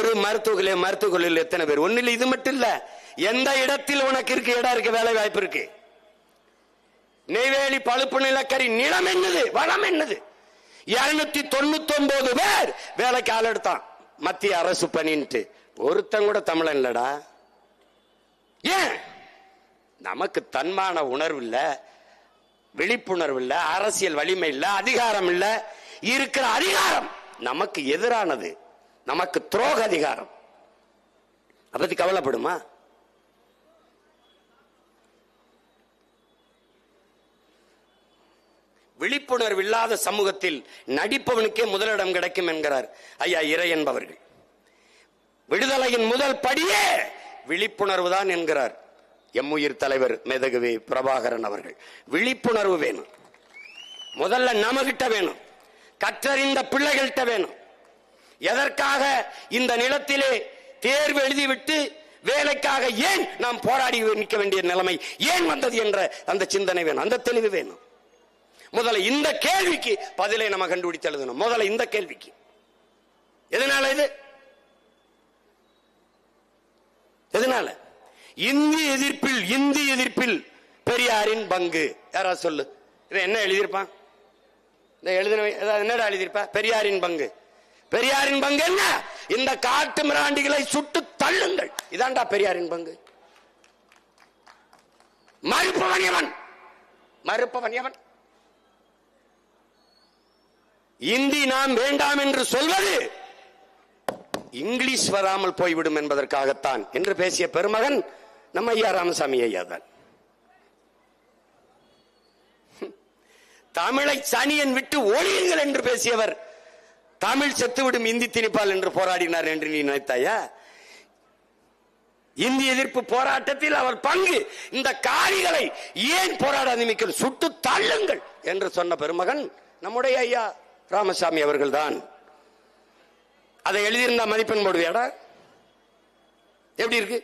ஒரு மருத்துவ மருத்துவ எத்தனை பேர்? ஒண்ணு இல்ல இது மட்டும் இல்ல. எந்த இடத்தில் உனக்கு இருக்கு இடம் இருக்கு வேலை வாய்ப்பு இருக்கு? நெய்வேலி பழுப்பு நிலக்கரி நிலம் என்னது? வளம் என்னது? இருநூத்தி தொண்ணூத்தி ஒன்பது பேர் வேலைக்கு ஆள் எடுத்தான். மத்திய அரசு பணின்ட்டு. ஒருத்தன் கூட தமிழன் இல்லடா. ஏன்? நமக்கு தன்மான உணர்வு இல்ல விழிப்புணர்வு இல்ல அரசியல் வலிமை இல்ல அதிகாரம் இல்ல. இருக்கிற அதிகாரம் நமக்கு எதிரானது. நமக்கு துரோக அதிகாரம் அதை பத்தி கவலைப்படுமா? விழிப்புணர்வு இல்லாத சமூகத்தில் நடிப்பவனுக்கே முதலிடம் கிடைக்கும் என்கிறார் ஐயா இறை என்பவர்கள். விடுதலையின் முதல் படியே விழிப்புணர்வு தான் என்கிறார் எம்முயிர் தலைவர் மெதகுவி பிரபாகரன் அவர்கள். விழிப்புணர்வு வேணும். முதல்ல நமகிட்ட வேணும். கற்றறிந்த பிள்ளைகள்கிட்ட வேணும். எதற்காக இந்த நிலத்திலே தேர்வு எழுதிவிட்டு வேலைக்காக ஏன் நாம் போராடி நிற்க வேண்டிய நிலைமை? ஏன் வந்தது என்ற அந்த சிந்தனை வேணும். அந்த தெளிவு வேணும். முதல்ல இந்த கேள்விக்கு பதிலை நம்ம கண்டுபிடித்து எழுதணும். முதல்ல இந்த கேள்விக்கு. எதனால இது? எதனால? இந்தி எதிர்ப்பில் இந்தி எதிர்ப்பில் பெரியாரின் பங்கு. யாரா சொல்லு. இவன் என்ன எழுதியிருப்பான்? இந்த எழுதின ஏதாவது என்னடா எழுதியிருப்பா? பெரியாரின் பங்கு. பெரியாரின் பங்கு என்ன? இந்த காட்டு மிராண்டிகளை சுட்டு தள்ளுங்கள். இதான்டா பெரியாரின் பங்கு. மறுப்பவன் எவன்? மறுப்பவன் எவன்? இந்தி நாம் வேண்டாம் என்று சொல்வது இங்கிலீஷ் வராமல் போய்விடும் என்பதற்காகத்தான் என்று பேசிய பெருமகன் நம்ம ஐயா ராமசாமி ஐயா தான். தமிழை சனியன் விட்டு ஒழியுங்கள் என்று பேசியவர் தமிழ் செத்துவிடும் இந்தி திணிப்பால் என்று போராடினார் என்று நீ நினைத்தாயா? இந்தி எதிர்ப்பு போராட்டத்தில் அவர் பங்கு. இந்த காரிகளை ஏன் போராட நிமிக்கும் சுட்டு தள்ளுங்கள் என்று சொன்ன பெருமகன் நம்முடைய ஐயா ராமசாமி அவர்கள் தான் அதை எழுதியிருந்தா மதிப்பெண் போடுவியாடா? எப்படி இருக்கு?